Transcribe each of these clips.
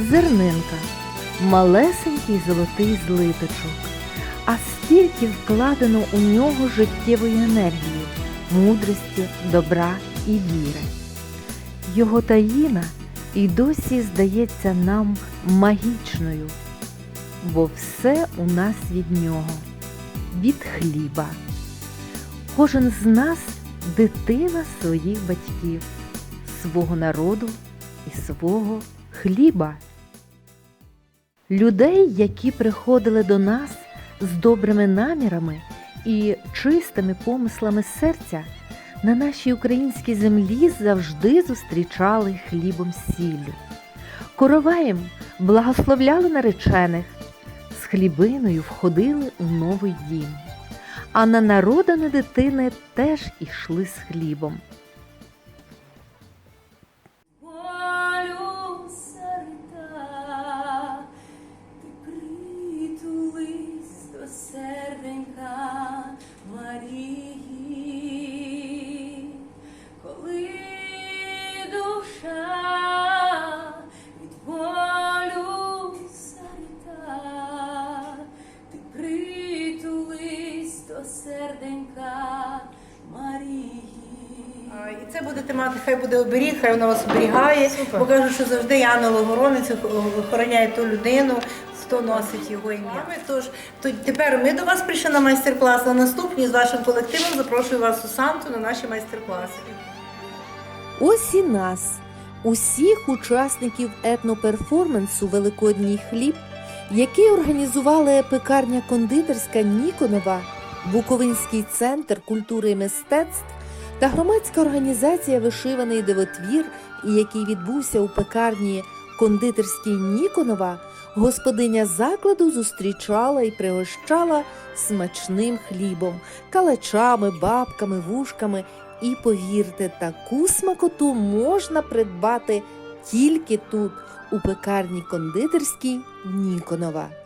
зернинка, малесенький золотий злиточок. А стільки вкладено у нього життєвої енергії, мудрості, добра і віри. Його таїна і досі здається нам магічною, бо все у нас від нього, від хліба. Кожен з нас дитина своїх батьків, свого народу і свого хліба. Людей, які приходили до нас з добрими намірами і чистими помислами серця, на нашій українській землі завжди зустрічали хлібом сіллю. Короваєм благословляли наречених, з хлібиною входили у новий дім. А на народане дитини теж ішли з хлібом. Серденька Марії. І це будете мати, хай буде оберіг, хай вона вас оберігає. Бо кажуть, що завжди ангел охоронець охороняє ту людину, хто носить його ім'я. Тож то тепер ми до вас прийшли на майстер-клас, а наступні з вашим колективом запрошую вас у Санту на наші майстер-класи. Ось і нас, усіх учасників етноперформансу Великодній хліб, який організували пекарня кондитерська Ніконова, Буковинський центр культури і мистецтв та громадська організація Вишиваний дивотвір, який відбувся у пекарні кондитерській Ніконова, господиня закладу зустрічала і пригощала смачним хлібом, калачами, бабками, вушками і повірте, таку смакоту можна придбати тільки тут, у пекарні кондитерській Ніконова.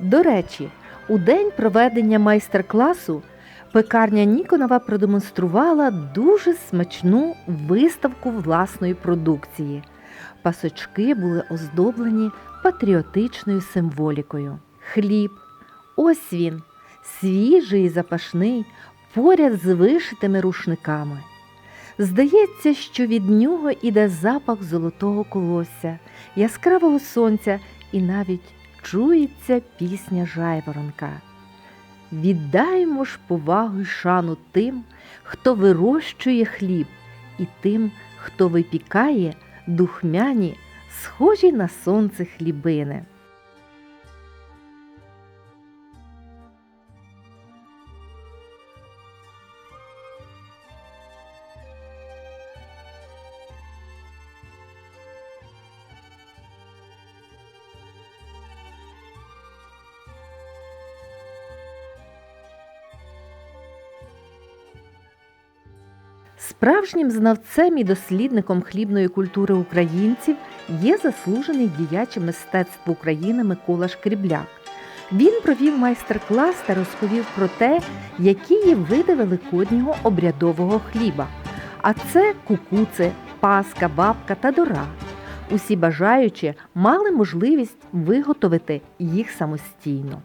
До речі, у день проведення майстер-класу пекарня Ніконова продемонструвала дуже смачну виставку власної продукції. Пасочки були оздоблені патріотичною символікою. Хліб, ось він, свіжий і запашний, поряд з вишитими рушниками. Здається, що від нього іде запах золотого колосся, яскравого сонця і навіть чується пісня жайворонка. Віддаймо ж повагу й шану тим, хто вирощує хліб, і тим, хто випікає духмяні, схожі на сонце хлібини. Справжнім знавцем і дослідником хлібної культури українців є заслужений діяч мистецтв України Микола Шкрібляк. Він провів майстер-клас та розповів про те, які є види великоднього обрядового хліба. А це кукуци, паска, бабка та дора. Усі бажаючі мали можливість виготовити їх самостійно.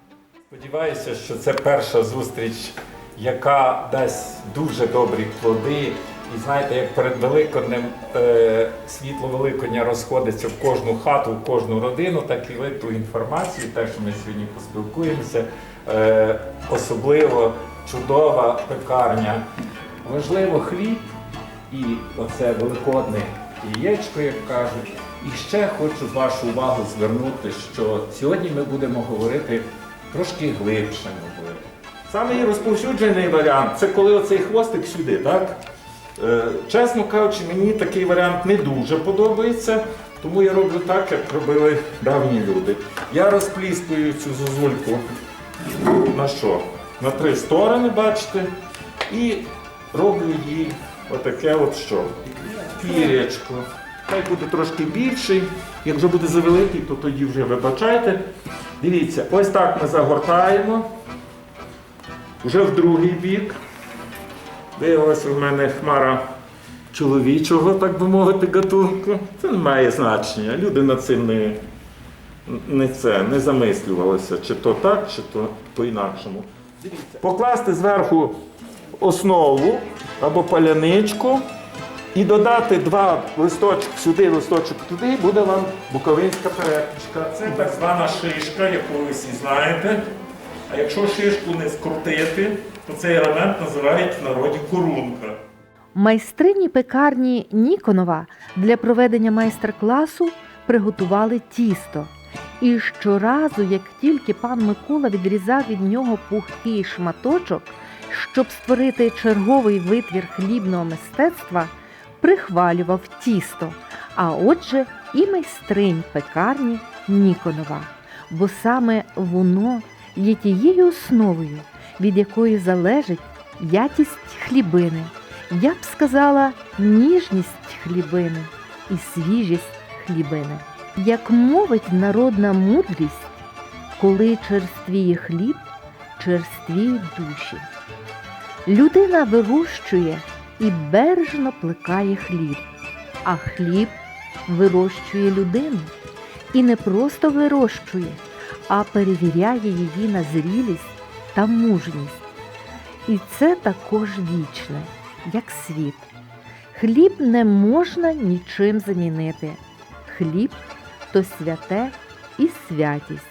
Сподіваюся, що це перша зустріч, яка дасть дуже добрі плоди. І знаєте, як перед Великоднем е, світло Великодня розходиться в кожну хату, в кожну родину, так і ви ту інформацію, те, що ми сьогодні поспілкуємося, е, особливо чудова пекарня. Важливо хліб і оце великодне яєчко, як кажуть. І ще хочу вашу увагу звернути, що сьогодні ми будемо говорити трошки глибше. Самий розповсюджений варіант це коли оцей хвостик сюди, так? Е, чесно кажучи, мені такий варіант не дуже подобається, тому я роблю так, як робили давні люди. Я розпліскую цю зозульку на що? На три сторони, бачите, і роблю їй отаке от що? Пірячко. Хай буде трошки більший. Якщо буде завеликий, то тоді вже вибачайте. Дивіться, ось так ми загортаємо. Вже в другий бік. Виявилася в мене хмара чоловічого, так би мовити, гатунку. Це не має значення. Люди над цим не, не це, не замислювалися, чи то так, чи то по-інакшому. Покласти зверху основу або паляничку і додати два листочки сюди, листочок туди, і буде вам буковинська перепічка. Це так звана шишка, яку ви всі знаєте. А якщо шишку не скрутити, цей елемент називають в народі корунка. Майстрині пекарні Ніконова для проведення майстер-класу приготували тісто. І щоразу, як тільки пан Микола відрізав від нього пухкий шматочок, щоб створити черговий витвір хлібного мистецтва, прихвалював тісто, а отже, і майстринь пекарні Ніконова, бо саме воно є тією основою, від якої залежить якість хлібини. Я б сказала, ніжність хлібини і свіжість хлібини. Як мовить народна мудрість, коли черствіє хліб, черствіють душі. Людина вирощує і бережно плекає хліб, а хліб вирощує людину. І не просто вирощує, а перевіряє її на зрілість та мужність. І це також вічне, як світ. Хліб не можна нічим замінити. Хліб то святе і святість.